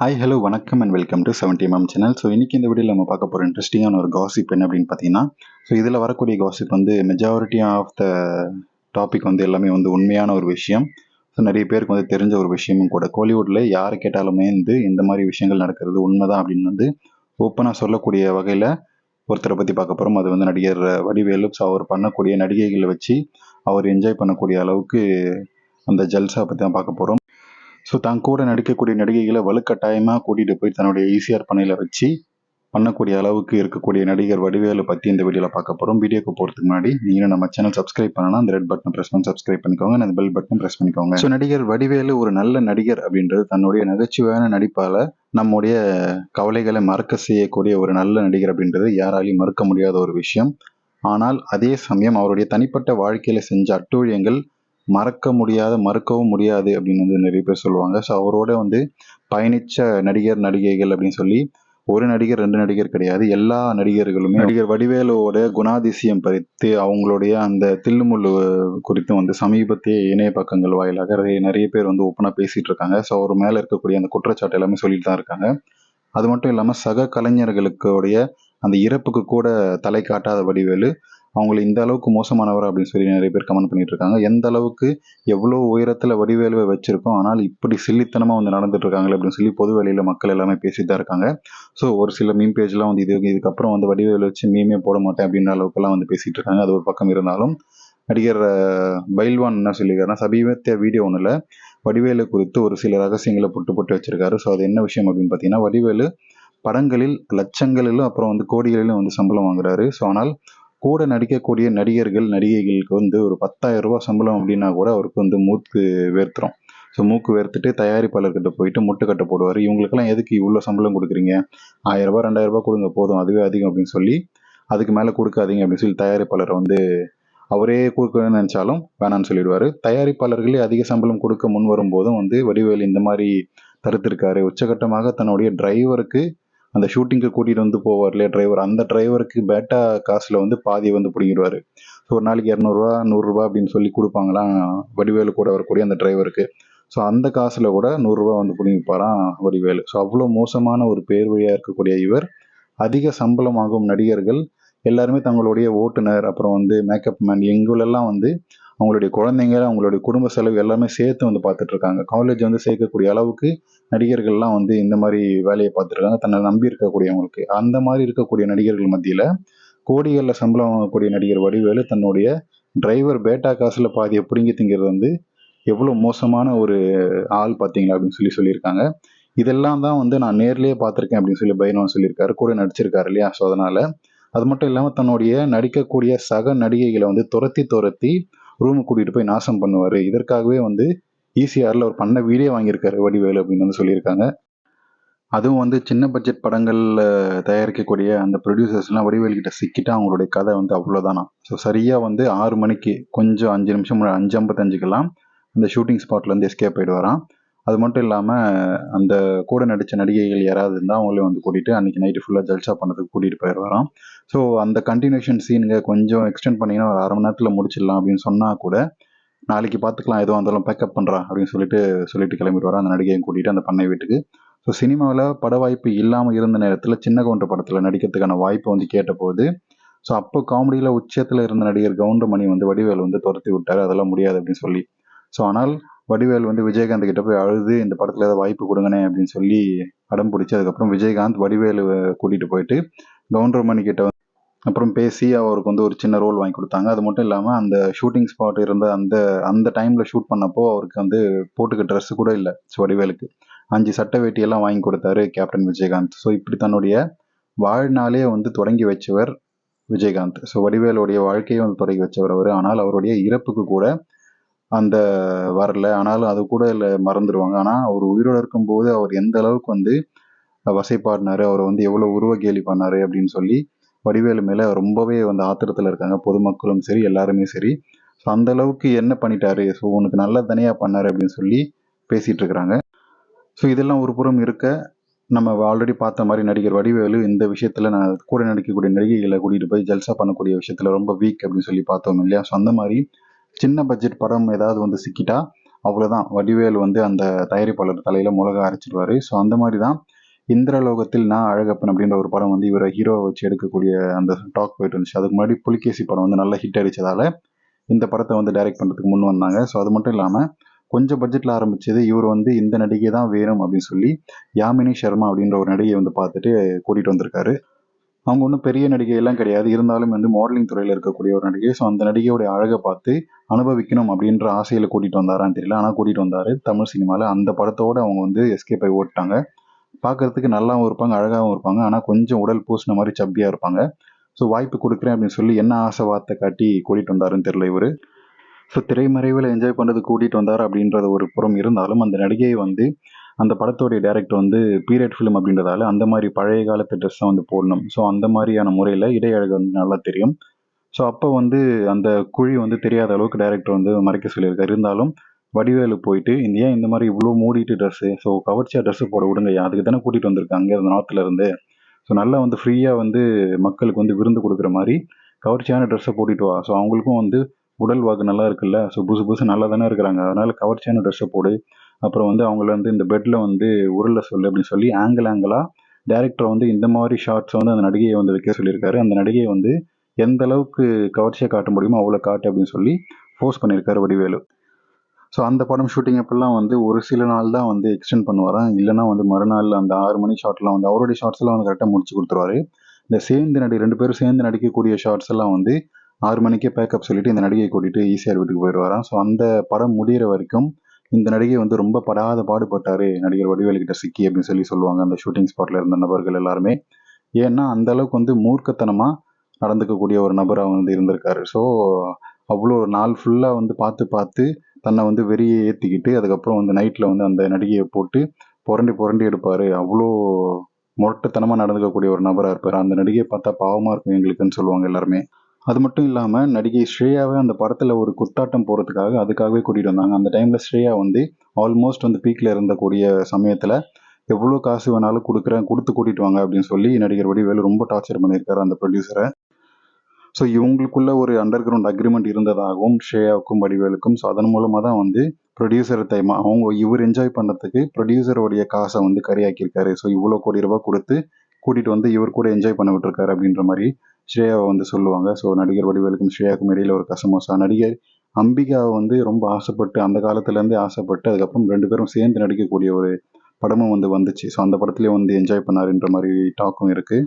Hi hello வணக்கம் and welcome to seventy MM channel so இன்றைக்கி இந்த வீடியோவில் நம்ம பார்க்க போகிற இன்ட்ரெஸ்டிங்கான ஒரு காசிப் என்ன அப்படின்னு பார்த்தீங்கன்னா ஸோ இதில் வரக்கூடிய காசிப் வந்து மெஜாரிட்டி ஆஃப் த டாபிக் வந்து எல்லாமே வந்து உண்மையான ஒரு விஷயம். ஸோ நிறைய பேருக்கு வந்து தெரிஞ்ச ஒரு விஷயமும் கூட. கோலிவுட்டில் யார் கேட்டாலுமே வந்து இந்த மாதிரி விஷயங்கள் நடக்கிறது உண்மைதான் அப்படின்னு வந்து ஓப்பனாக சொல்லக்கூடிய வகையில் ஒருத்தரை பற்றி பார்க்க போகிறோம் அது வந்து நடிகர் வடிவேலு. ஸோ அவர் பண்ணக்கூடிய நடிகைகளை வச்சு அவர் என்ஜாய் பண்ணக்கூடிய அளவுக்கு அந்த ஜல்சா பற்றி தான் பார்க்க போகிறோம் ஸோ தான் கூட நடிக்கக்கூடிய நடிகைகளை வலுக்கட்டாயமாக கூட்டிகிட்டு போய் தன்னுடைய ஈசிஆர் பண்ணையில் வச்சு பண்ணக்கூடிய அளவுக்கு இருக்கக்கூடிய நடிகர் வடிவேலு பற்றி இந்த வீடியோவில் பார்க்க போகிறோம் வீடியோக்கு போகிறதுக்கு முன்னாடி நீங்கள் நம்ம சேனல் சப்ஸ்கிரைப் பண்ணனா அந்த ரெட் பட்டன் ப்ரெஸ் பண்ணி சப்ஸ்கிரைப் பண்ணிக்கோங்க. அந்த பெல் பட்டன் ப்ரெஸ் பண்ணிக்கோங்க. ஸோ நடிகர் வடிவேலு ஒரு நல்ல நடிகர் அப்படின்றது தன்னுடைய நகைச்சுவையான நடிப்பால் நம்முடைய கவலைகளை மறக்க செய்யக்கூடிய ஒரு நல்ல நடிகர் அப்படின்றது யாராலையும் மறுக்க முடியாத ஒரு விஷயம். ஆனால் அதே சமயம் அவருடைய தனிப்பட்ட வாழ்க்கையில் செஞ்ச அட்டூழியங்கள் மறக்க முடியாத மறுக்கவும் முடியாது அப்படின்னு வந்து நிறைய பேர் சொல்லுவாங்க. ஸோ அவரோட வந்து பயணித்த நடிகர் நடிகைகள் அப்படின்னு சொல்லி ஒரு நடிகர் ரெண்டு நடிகர் கிடையாது. எல்லா நடிகர்களுமே நடிகர் வடிவேலுவோட குணாதிசயம் பறித்து அவங்களுடைய அந்த தில்லுமுள்ளு குறித்தும் வந்து சமீபத்திய இணைய பக்கங்கள் வாயிலாக நிறைய நிறைய பேர் வந்து ஓப்பனாக பேசிட்டு இருக்காங்க. ஸோ அவர் மேலே இருக்கக்கூடிய அந்த குற்றச்சாட்டு எல்லாமே சொல்லிட்டு தான் இருக்காங்க. அது மட்டும் இல்லாமல் சக கலைஞர்களுக்குடைய அந்த இறப்புக்கு கூட தலை காட்டாத வடிவேலு அவங்கள இந்த அளவுக்கு மோசமானவர் அப்படின்னு சொல்லி நிறைய பேர் கமெண்ட் பண்ணிட்டு இருக்காங்க. எந்த அளவுக்கு எவ்வளோ உயரத்தில் வடிவேலுவை வச்சிருக்கோம் ஆனால் இப்படி சில்லித்தனமாக வந்து நடந்துட்டு இருக்காங்களே அப்படின்னு சொல்லி பொது வெளியில் மக்கள் எல்லாமே பேசிட்டு தான் இருக்காங்க. ஸோ ஒரு சில மீன் பேஜ்லாம் வந்து இது இதுக்கப்புறம் வந்து வடிவேலு வச்சு மீமே போட மாட்டேன் அப்படின்ற அளவுக்குலாம் வந்து பேசிட்டு இருக்காங்க. அது ஒரு பக்கம் இருந்தாலும் நடிகர் பைல்வான் என்ன சொல்லியிருக்காருன்னா சமீபத்திய வீடியோ ஒன்றில் வடிவேலு குறித்து ஒரு சில ரகசியங்களை புட்டு புட்டு வச்சிருக்காரு. ஸோ அது என்ன விஷயம் அப்படின்னு பார்த்தீங்கன்னா வடிவேலு படங்களில் லட்சங்களிலும் அப்புறம் வந்து கோடிகளிலும் வந்து சம்பளம் வாங்குறாரு. ஸோ ஆனால் கூட நடிக்கக்கூடிய நடிகர்கள் நடிகைகளுக்கு வந்து ஒரு பத்தாயிரம் ரூபா சம்பளம் அப்படின்னா கூட அவருக்கு வந்து மூக்கு வேர்த்துரும். ஸோ மூக்கு வேர்த்துட்டு தயாரிப்பாளர்கிட்ட போயிட்டு முட்டுக்கட்டை போடுவார். இவங்களுக்கெல்லாம் எதுக்கு இவ்வளோ சம்பளம் கொடுக்குறீங்க? ஆயிரம் ரூபா ரெண்டாயிரம் கொடுங்க போதும். அதுவே அதிகம் அப்படின்னு சொல்லி அதுக்கு மேலே கொடுக்காதீங்க அப்படின்னு சொல்லி தயாரிப்பாளரை வந்து அவரே கொடுக்கணும்னு நினச்சாலும் வேணான்னு சொல்லிடுவார். தயாரிப்பாளர்களே அதிக சம்பளம் கொடுக்க முன் வரும்போதும் வந்து வடிவேல் இந்த மாதிரி தடுத்திருக்காரு. உச்சகட்டமாக தன்னுடைய டிரைவருக்கு அந்த ஷூட்டிங்க்கு கூட்டிகிட்டு வந்து போவார் இல்லையா டிரைவர் அந்த டிரைவருக்கு பேட்டா காசில் வந்து பாதியை வந்து பிடிங்கிடுவார். ஸோ ஒரு நாளைக்கு இரநூறுவா நூறுரூவா அப்படின்னு சொல்லி கொடுப்பாங்களாம் வடிவேலு கூட வரக்கூடிய அந்த டிரைவருக்கு ஸோ அந்த காசில் கூட நூறுரூவா வந்து பிடிங்கிப்பாராம் வடிவேலு. ஸோ அவ்வளோ மோசமான ஒரு பேர் வழியாக இருக்கக்கூடிய இவர் அதிக சம்பளம் ஆகும் நடிகர்கள் எல்லாருமே தங்களுடைய ஓட்டுநர் அப்புறம் வந்து மேக்கப் மேன் எங்களெல்லாம் வந்து அவங்களுடைய குழந்தைங்க அவங்களுடைய குடும்ப செலவு எல்லாமே சேர்த்து வந்து பார்த்துட்டு இருக்காங்க காலேஜ் வந்து சேர்க்கக்கூடிய அளவுக்கு நடிகர்கள்லாம் வந்து இந்த மாதிரி வேலையை பார்த்துருக்காங்க தன்னை நம்பி இருக்கக்கூடியவங்களுக்கு. அந்த மாதிரி இருக்கக்கூடிய நடிகர்கள் மத்தியில் கோடிகளில் சம்பளம் வாங்கக்கூடிய நடிகர் வடிவேலு தன்னுடைய டிரைவர் பேட்டா காசில் பாதியை பிடுங்கி திங்கிறது வந்து எவ்வளோ மோசமான ஒரு ஆள் பார்த்தீங்களா அப்படின்னு சொல்லி சொல்லியிருக்காங்க. இதெல்லாம் தான் வந்து நான் நேர்லேயே பார்த்துருக்கேன் அப்படின்னு சொல்லி பைரவன் சொல்லியிருக்காரு. கூட நடிச்சிருக்காரு இல்லையா? ஸோ அதனால் அது மட்டும் இல்லாமல் தன்னுடைய நடிக்கக்கூடிய சக நடிகைகளை வந்து துரத்தி துரத்தி ரூமுக்கு கூட்டிகிட்டு போய் நாசம் பண்ணுவார். இதற்காகவே வந்து ஈசிஆரில் ஒரு பண்ண வீடியோ வாங்கியிருக்காரு வடிவேலு அப்படின்னு வந்து சொல்லியிருக்காங்க. அதுவும் வந்து சின்ன பட்ஜெட் படங்களில் தயாரிக்கக்கூடிய அந்த ப்ரொடியூசர்ஸ்லாம் வடிவேல் கிட்ட சிக்கிட்டு அவங்களுடைய கதை வந்து அவ்வளோதானா ஸோ சரியாக வந்து ஆறு மணிக்கு கொஞ்சம் அஞ்சு நிமிஷம் அஞ்சு ஐம்பத்தஞ்சுக்கெல்லாம் அந்த ஷூட்டிங் ஸ்பாட்லேருந்து எஸ்கேப் ஆகிடுவாராம் அது மட்டும் இல்லாமல் அந்த கூட நடித்த நடிகைகள் யாராவது இருந்தால் அவங்களே வந்து கூட்டிகிட்டு அன்றைக்கி நைட்டு ஃபுல்லாக ஜல்சா பண்ணதுக்கு கூட்டிகிட்டு போயிடுவாராம். ஸோ அந்த கண்டினியூஷன் சீனுங்க கொஞ்சம் எக்ஸ்டெண்ட் பண்ணிங்கன்னா ஒரு அரை மணி நேரத்தில் முடிச்சிடலாம் அப்படின்னு சொன்னால் கூட நாளைக்கு பார்த்துக்கலாம் எதுவும் இருந்தாலும் பேக்கப் பண்ணுறான் அப்படின்னு சொல்லிட்டு சொல்லிட்டு கிளம்பிடுவார் அந்த நடிகையும் கூட்டிகிட்டு அந்த பண்ணை வீட்டுக்கு. ஸோ சினிமாவில் பட வாய்ப்பு இல்லாமல் இருந்த நேரத்தில் சின்ன கவுண்டர் படத்தில் நடிக்கிறதுக்கான வாய்ப்பை வந்து கேட்டபோது ஸோ அப்போ காமெடியில் உச்சத்தில் இருந்த நடிகர் கவுண்டமணி வந்து வடிவேல் வந்து துரத்தி விட்டார் அதெல்லாம் முடியாது அப்படின்னு சொல்லி. ஸோ ஆனால் வடிவேல் வந்து விஜயகாந்த் கிட்ட போய் அழுது இந்த படத்தில் ஏதாவது வாய்ப்பு கொடுங்கண்ணே அப்படின்னு சொல்லி அடம் பிடிச்சி அதுக்கப்புறம் விஜயகாந்த் வடிவேலு கூட்டிகிட்டு போயிட்டு கவுண்டர்மணி கிட்ட அப்புறம் பேசி அவருக்கு வந்து ஒரு சின்ன ரோல் வாங்கி கொடுத்தாங்க. அது மட்டும் இல்லாமல் அந்த ஷூட்டிங் ஸ்பாட் இருந்த அந்த அந்த டைமில் ஷூட் பண்ணப்போ அவருக்கு வந்து போட்டுக்க ட்ரெஸ்ஸு கூட இல்லை ஸோ வடிவேலுக்கு. அஞ்சு சட்டை வேட்டியெல்லாம் வாங்கி கொடுத்தாரு கேப்டன் விஜயகாந்த். ஸோ இப்படி தன்னுடைய வாழ்நாளே வந்து தொடங்கி வச்சவர் விஜயகாந்த். ஸோ வடிவேலுடைய வாழ்க்கையை வந்து தொடங்கி வச்சவர் அவர். ஆனால் அவருடைய இறப்புக்கு கூட அந்த வரல. ஆனாலும் அது கூட இல்லை மறந்துடுவாங்க ஆனால் அவர் உயிரோடு இருக்கும்போது அவர் எந்த அளவுக்கு வந்து வசைப்பாடினாரு அவரை வந்து எவ்வளோ உருவ கேலி பண்ணாரு அப்படின்னு சொல்லி வடிவேலு மேலே ரொம்பவே வந்து ஆத்திரத்தில் இருக்காங்க. பொதுமக்களும் சரி எல்லாருமே சரி. ஸோ அந்த அளவுக்கு என்ன பண்ணிட்டாரு? ஸோ உனக்கு நல்ல தனியாக பண்ணாரு அப்படின்னு சொல்லி பேசிகிட்டு இருக்கிறாங்க. ஸோ இதெல்லாம் ஒரு புறம் இருக்க நம்ம ஆல்ரெடி பார்த்த மாதிரி நடிகர் வடிவேலு இந்த விஷயத்தில் நான் கூட நடிக்கக்கூடிய நடிகைகளை கூட்டிகிட்டு போய் ஜல்சா பண்ணக்கூடிய விஷயத்தில் ரொம்ப வீக் அப்படின்னு சொல்லி பார்த்தோம் இல்லையா? ஸோ அந்த மாதிரி சின்ன பட்ஜெட் படம் ஏதாவது வந்து சிக்கிட்டா அவ்வளோதான் வடிவேல் வந்து அந்த தயாரிப்பாளர் தலையில் மிளகா அரைச்சிடுவார். ஸோ அந்த மாதிரி தான் இந்திரலோகத்தில் நான் அழகப்பன் அப்படின்ற ஒரு படம் வந்து இவரை ஹீரோவை வச்சு எடுக்கக்கூடிய அந்த டாக் போயிட்டு இருந்துச்சு. அதுக்கு முன்னாடி புலிகேசி படம் வந்து நல்ல ஹிட் அடித்ததால் இந்த படத்தை வந்து டைரக்ட் பண்ணுறதுக்கு முன் வந்தாங்க. ஸோ அது மட்டும் இல்லாமல் கொஞ்சம் பட்ஜெட்டில் ஆரம்பிச்சது இவர் வந்து இந்த நடிகை தான் வேணும் அப்படின்னு சொல்லி யாமினி சர்மா அப்படின்ற ஒரு நடிகையை வந்து பார்த்துட்டு கூட்டிகிட்டு வந்திருக்காரு. அவங்க ஒன்றும் பெரிய நடிகையெல்லாம் கிடையாது. இருந்தாலும் வந்து மாடலிங் துறையில் இருக்கக்கூடிய ஒரு நடிகை. ஸோ அந்த நடிகையோடைய அழகை பார்த்து அனுபவிக்கணும் அப்படின்ற ஆசையில் கூட்டிகிட்டு வந்தாரான்னு தெரியல. ஆனால் கூட்டிகிட்டு வந்தார். தமிழ் சினிமாவில் அந்த படத்தோடு அவங்க வந்து எஸ்கேப் ஆகி ஓட்டாங்க பார்க்கறதுக்கு நல்லாவும் இருப்பாங்க அழகாகவும் இருப்பாங்க. ஆனால் கொஞ்சம் உடல் பூசின மாதிரி சப்பியாக இருப்பாங்க. ஸோ வாய்ப்பு கொடுக்குறேன் அப்படின்னு சொல்லி என்ன ஆசை வார்த்தை காட்டி கூட்டிகிட்டு வந்தாருன்னு தெரியல இவர். ஸோ திரைமறைவில் என்ஜாய் பண்ணுறது கூட்டிகிட்டு வந்தார் அப்படின்றது ஒரு புறம் இருந்தாலும் அந்த நடிகையை வந்து அந்த படத்தோடைய டேரக்டர் வந்து பீரியட் ஃபிலிம் அப்படின்றதால அந்த மாதிரி பழைய காலத்து ட்ரெஸ்ஸை வந்து போடணும். ஸோ அந்த மாதிரியான முறையில் இடையழகு வந்து நல்லா தெரியும். ஸோ அப்போ வந்து அந்த குழி வந்து தெரியாத அளவுக்கு டேரக்டர் வந்து மறைக்க சொல்லியிருக்காரு. இருந்தாலும் வடிவேலு போயிட்டு இந்த ஏன் இந்த மாதிரி இவ்வளோ மூடிட்டு ட்ரெஸ்ஸு ஸோ கவர்ச்சியாக ட்ரெஸ்ஸு போட விடுங்க அதுக்கு தானே கூட்டிகிட்டு வந்திருக்காங்க அந்த நார்த்தில் ஸோ நல்லா வந்து ஃப்ரீயாக வந்து மக்களுக்கு வந்து விருந்து கொடுக்குற மாதிரி கவர்ச்சியான ட்ரெஸ்ஸை போட்டுட்டு வா. ஸோ அவங்களுக்கும் வந்து உடல் வாக்கு நல்லா இருக்குல்ல? ஸோ புதுசு புதுசு நல்லா தானே இருக்கிறாங்க. அதனால் கவர்ச்சியான ட்ரெஸ்ஸை போடு. அப்புறம் வந்து அவங்கள வந்து இந்த பெட்டில் வந்து உருளை சொல்லு அப்படின்னு சொல்லி ஆங்கிள் ஆங்கிளாக டேரக்டர் வந்து இந்த மாதிரி ஷார்ட்ஸை வந்து அந்த நடிகையை வந்து வைக்க சொல்லியிருக்காரு. அந்த நடிகையை வந்து எந்த அளவுக்கு கவர்ச்சியாக காட்ட முடியுமோ அவ்வளோ காட்டு அப்படின்னு சொல்லி ஃபோர்ஸ் பண்ணியிருக்காரு வடிவேலு. ஸோ அந்த படம் ஷூட்டிங் அப்பெல்லாம் வந்து ஒரு சில நாள் தான் வந்து எக்ஸ்டெண்ட் பண்ணுவாராம் இல்லைனா வந்து மறுநாள் அந்த ஆறு மணி ஷார்ட்லாம் வந்து அவருடைய ஷார்ட்ஸ்லாம் வந்து கரெக்டாக முடிச்சு கொடுத்துருவாரு. இந்த சேர்ந்து நடி ரெண்டு பேரும் சேர்ந்து நடிக்கக்கூடிய ஷார்ட்ஸ் எல்லாம் வந்து ஆறு மணிக்கே பேக்கப் சொல்லிட்டு இந்த நடிகையை கூட்டிகிட்டு ஈஸியாக வீட்டுக்கு போயிடுவாராம். ஸோ அந்த படம் முடிகிற வரைக்கும் இந்த நடிகை வந்து ரொம்ப படாத பாடுபட்டாரு. நடிகர் வடிவேலு கிட்ட சிக்கி அப்படின்னு சொல்லி சொல்லுவாங்க. அந்த ஷூட்டிங் ஸ்பாட்ல இருந்த நபர்கள் எல்லாருமே. ஏன்னா அந்த அளவுக்கு வந்து மூர்க்கத்தனமா நடந்துக்கக்கூடிய ஒரு நபராக வந்து இருந்திருக்காரு. ஸோ அவ்வளோ ஒரு நாள் ஃபுல்லாக வந்து பார்த்து பார்த்து தன்னை வந்து வெறியை ஏற்றிக்கிட்டு அதுக்கப்புறம் வந்து நைட்டில் வந்து அந்த நடிகையை போட்டு புரண்டி புரண்டி எடுப்பார். அவ்வளோ முரட்டுத்தனமாக நடந்துக்கக்கூடிய ஒரு நபராக இருப்பார். அந்த நடிகையை பார்த்தா பாவமாக இருக்கும் எங்களுக்குன்னு சொல்லுவாங்க எல்லாருமே. அது மட்டும் இல்லாமல் நடிகை ஸ்ரேயாவை அந்த படத்தில் ஒரு குத்தாட்டம் போகிறதுக்காக அதுக்காகவே கூட்டிகிட்டு வந்தாங்க. அந்த டைமில் ஸ்ரேயா வந்து ஆல்மோஸ்ட் வந்து பீக்கில் இருந்தக்கூடிய சமயத்தில் எவ்வளோ காசு வேணாலும் கொடுக்குறேன் கொடுத்து கூட்டிகிட்டு வாங்க அப்படின்னு சொல்லி நடிகர் வடிவேலு ரொம்ப டார்ச்சர் பண்ணியிருக்காரு அந்த ப்ரொடியூசரை ஸோ இவங்களுக்குள்ள ஒரு அண்டர் கிரவுண்ட் அக்ரிமெண்ட் இருந்ததாகவும் ஸ்ரேயாவுக்கும் வடிவேலுக்கும் ஸோ அதன் மூலமாக தான் வந்து ப்ரொடியூசர் தைமா அவங்க இவர் என்ஜாய் பண்ணுறதுக்கு ப்ரொடியூசருடைய காசை வந்து கரையாக்கியிருக்காரு. ஸோ இவ்வளோ கோடி ரூபாய் கொடுத்து கூட்டிகிட்டு வந்து இவர் கூட என்ஜாய் பண்ண விட்டுருக்காரு அப்படின்ற மாதிரி ஸ்ரேயாவை வந்து சொல்லுவாங்க. ஸோ நடிகர் வடிவேலுக்கும் ஸ்ரேயாவுக்கும் இடையில ஒரு கசமோசா நடிகர் அம்பிகாவை வந்து ரொம்ப ஆசைப்பட்டு அந்த காலத்துலேருந்தே ஆசைப்பட்டு அதுக்கப்புறம் ரெண்டு பேரும் சேர்ந்து நடிக்கக்கூடிய ஒரு படமும் வந்து வந்துச்சு. ஸோ அந்த படத்துலேயே வந்து என்ஜாய் பண்ணாருன்ற மாதிரி டாக்கும் இருக்குது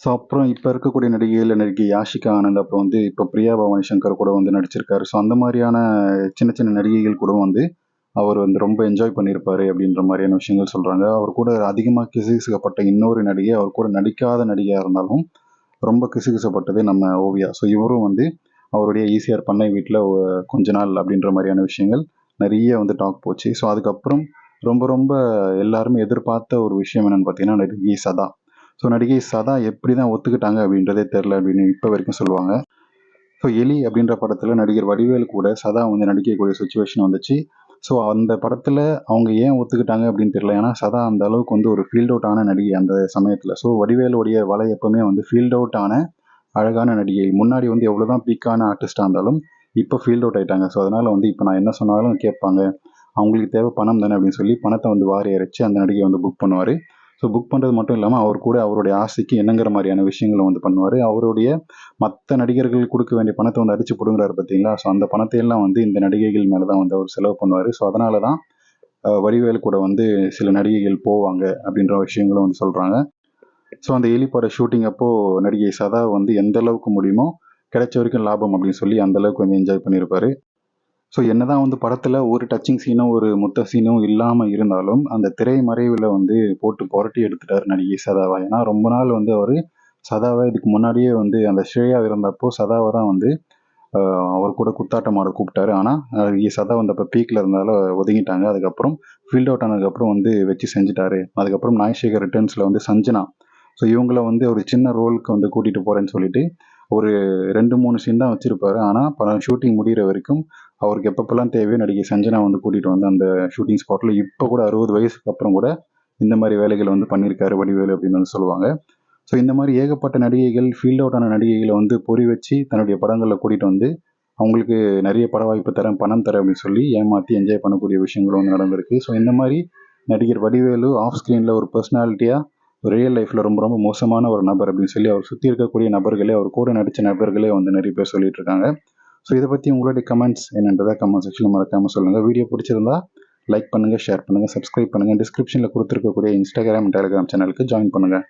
ஸோ அப்புறம் இப்போ இருக்கக்கூடிய நடிகையில் நடிகை யாஷிகா ஆனந்த் அப்புறம் வந்து இப்போ பிரியா பவானி சங்கர் கூட வந்து நடிச்சிருக்காரு. ஸோ அந்த மாதிரியான சின்ன சின்ன நடிகைகள் கூட வந்து அவர் வந்து ரொம்ப என்ஜாய் பண்ணியிருப்பாரு அப்படின்ற மாதிரியான விஷயங்கள் சொல்கிறாங்க அவர் கூட அதிகமாக கிசுகிசுக்கப்பட்ட இன்னொரு நடிகை அவர் கூட நடிக்காத நடிகையாக இருந்தாலும் ரொம்ப கிசுகிசப்பட்டது நம்ம ஓவியா. ஸோ இவரும் வந்து அவருடைய ஈசிஆர் பண்ணை வீட்டில் கொஞ்ச நாள் அப்படின்ற மாதிரியான விஷயங்கள் நிறைய வந்து டாக் போச்சு. ஸோ அதுக்கப்புறம் ரொம்ப ரொம்ப எல்லாருமே எதிர்பார்த்த ஒரு விஷயம் என்னென்னு பார்த்தீங்கன்னா நடிகை சதா. ஸோ நடிகை சதா எப்படி தான் ஒத்துக்கிட்டாங்க அப்படின்றதே தெரில அப்படின்னு இப்போ வரைக்கும் சொல்லுவாங்க. ஸோ எலி அப்படின்ற படத்தில் நடிகர் வடிவேல் கூட சதா வந்து நடிக்கக்கூடிய சுச்சுவேஷன் வந்துச்சு. ஸோ அந்த படத்தில் அவங்க ஏன் ஒத்துக்கிட்டாங்க அப்படின்னு தெரியல. ஏன்னா சதா அந்த அளவுக்கு வந்து ஒரு ஃபீல்ட் அவுட் ஆன நடிகை அந்த சமயத்தில். ஸோ வடிவேலுடைய வலை எப்பவுமே வந்து ஃபீல்ட் அவுட் ஆன அழகான நடிகை. முன்னாடி வந்து எவ்வளோ தான் பீக்கான ஆர்டிஸ்டாக இருந்தாலும் இப்போ ஃபீல்ட் அவுட் ஆயிட்டாங்க. ஸோ அதனால் வந்து இப்போ நான் என்ன சொன்னாலும் கேட்பாங்க. அவங்களுக்கு தேவை பணம் தானே அப்படின்னு சொல்லி பணத்தை வந்து வாரி அரைச்சி அந்த நடிகை வந்து புக் பண்ணுவார். ஸோ புக் பண்ணுறது மட்டும் இல்லாமல் அவர் கூட அவருடைய ஆசைக்கு என்னங்கிற மாதிரியான விஷயங்களை வந்து பண்ணுவார். அவருடைய மற்ற நடிகர்கள் கொடுக்க வேண்டிய பணத்தை வந்து அடிச்சு பிடுங்குறாரு பார்த்தீங்களா ஸோ அந்த பணத்தை எல்லாம் வந்து இந்த நடிகைகள் மேலே தான் வந்து அவர் செலவு பண்ணுவார். ஸோ அதனால தான் வடிவேல் கூட வந்து சில நடிகைகள் போவாங்க அப்படின்ற விஷயங்களும் வந்து சொல்கிறாங்க ஸோ அந்த எலிப்பட ஷூட்டிங் அப்போது நடிகை சதா வந்து எந்த அளவுக்கு முடியுமோ கிடைச்ச வரைக்கும் லாபம் அப்படின்னு சொல்லி அந்த அளவுக்கு வந்து என்ஜாய் பண்ணியிருப்பாரு. ஸோ என்னதான் வந்து படத்தில் ஒரு டச்சிங் சீனும் ஒரு முத்த சீனும் இல்லாமல் இருந்தாலும் அந்த திரை மறைவில் வந்து போட்டு புரட்டி எடுத்துட்டார் நடிகை சதாவா. ஏன்னா ரொம்ப நாள் வந்து அவர் சதாவை இதுக்கு முன்னாடியே வந்து அந்த ஸ்ரேயா இருந்தப்போ சதாவை தான் வந்து அவர் கூட குத்தாட்டம் ஆட கூப்பிட்டாரு. ஆனால் நடிகை சதா வந்தப்போ பீக்கில் இருந்தால ஒதுங்கிட்டாங்க. அதுக்கப்புறம் ஃபீல்ட் அவுட் ஆனதுக்கப்புறம் வந்து வச்சு செஞ்சுட்டாரு. அதுக்கப்புறம் நாய்சேகர் ரிட்டர்ன்ஸில் வந்து சஞ்சனா. ஸோ இவங்கள வந்து ஒரு சின்ன ரோலுக்கு வந்து கூட்டிகிட்டு போகிறேன்னு சொல்லிட்டு ஒரு ரெண்டு மூணு சீன் தான் வச்சுருப்பாரு. ஆனால் படம் ஷூட்டிங் முடிகிற வரைக்கும் அவருக்கு எப்பப்பெல்லாம் தேவையோ நடிகை சஞ்சனா வந்து கூட்டிகிட்டு வந்து அந்த ஷூட்டிங் ஸ்பாட்டில் இப்போ கூட அறுபது வயசுக்கு அப்புறம் கூட இந்த மாதிரி வேலைகளை வந்து பண்ணியிருக்காரு வடிவேலு அப்படின்னு வந்து சொல்லுவாங்க. ஸோ இந்த மாதிரி ஏகப்பட்ட நடிகைகள் ஃபீல்ட் அவுட்டான நடிகைகளை வந்து பொறி வச்சு தன்னுடைய படங்களில் கூட்டிகிட்டு வந்து அவங்களுக்கு நிறைய பட வாய்ப்பு தரேன் பணம் தரேன் அப்படின்னு சொல்லி ஏமாற்றி என்ஜாய் பண்ணக்கூடிய விஷயங்களும் வந்து நடந்திருக்கு. ஸோ இந்த மாதிரி நடிகர் வடிவேலு ஆஃப் ஸ்க்ரீனில் ஒரு பர்சனாலிட்டியாக ரியல் லைஃப்பில் ரொம்ப ரொம்ப மோசமான ஒரு நபர் அப்படின்னு சொல்லி அவர் சுற்றி இருக்கக்கூடிய நபர்களே அவர் கூட நடித்த நபர்களே வந்து நிறைய பேர் சொல்லிட்டு இருக்காங்க. ஸோ இதை பற்றி உங்களுடைய கமெண்ட்ஸ் என்னன்றதை கமெண்ட் செக்ஷனில் மறக்காமல் சொல்லுங்கள் வீடியோ பிடிச்சிருந்தா லைக் பண்ணுங்கள் ஷேர் பண்ணுங்கள் சப்ஸ்கிரைப் பண்ணுங்கள் டிஸ்கிரிப்ஷனில் கொடுத்துருக்கக்கூடிய இன்ஸ்டாகிராம் டெலிகிராம் சேனலுக்கு ஜாயின் பண்ணுங்கள்